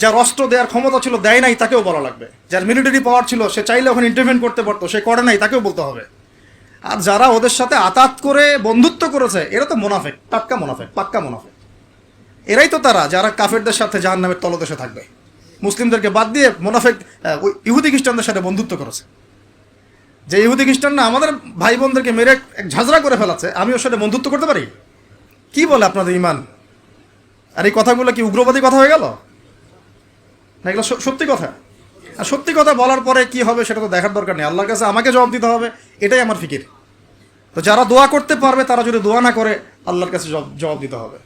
যার অস্ত্র দেওয়ার ক্ষমতা ছিল, দেয় নাই, তাকেও বলা লাগবে। যার মিলিটারি পাওয়ার ছিল, সে চাইলে ওখানে ইন্টারভেন করতে পারতো, সে করে নাই, তাকেও বলতে হবে। আর যারা ওদের সাথে আতাত করে বন্ধুত্ব করেছে, এরা তো মোনাফেক, টাটকা মোনাফেক, পাক্কা মোনাফেক। এরাই তো তারা, যারা কাফেরদের সাথে জাহান নামের তলদেশে থাকবে। মুসলিমদেরকে বাদ দিয়ে মোনাফেক ইহুদি খ্রিস্টানদের সাথে বন্ধুত্ব করেছে। যে ইহুদি খ্রিস্টানরা আমাদের ভাই বোনদেরকে মেরে এক ঝাঁঝরা করে ফেলাচ্ছে আমি ওর সাথে বন্ধুত্ব করতে পারি? কি বলে আপনাদের ইমান? আর এই কথাগুলো কি উগ্রবাদী কথা হয়ে গেল? না, এগুলো সত্যি কথা। আর সত্যি কথা বলার পরে কি হবে সেটা তো দেখার দরকার নেই। আল্লাহর কাছে আমাকে জবাব দিতে হবে, এটাই আমার ফিকির। তো যারা দোয়া করতে পারবে, তারা যদি দোয়া না করে, আল্লাহর কাছে জবাব দিতে হবে।